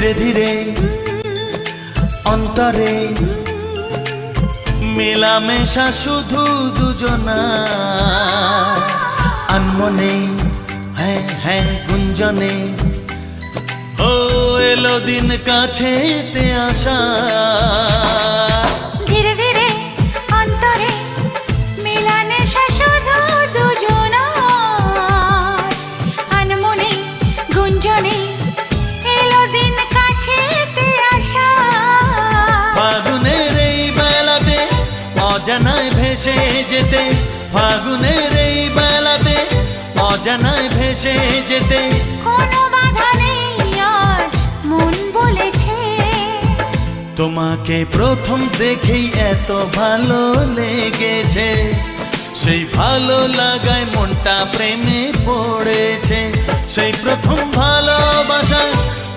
ধীরে ধীরে অন্তরে মেলামেশা শুধু দুজনা। আনমনে হ্যাঁ হ্যাঁ গুঞ্জনে। ও এলো দিন কাছেতে আসা ধীরে ধীরে অন্তরে শুধু আনমনে, গুঞ্জনে অজানায় ভেসে যেতে ফাগুনের এই বেলাতে অজানায় ভেসে যেতে। কোনো বাধা নেই আজ মন বলেছে। তোমাকে প্রথম দেখেই এত ভালো লেগেছে। সেই ভালো লাগায় মনটা প্রেমে পড়েছে। সেই প্রথম ভালোবাসায়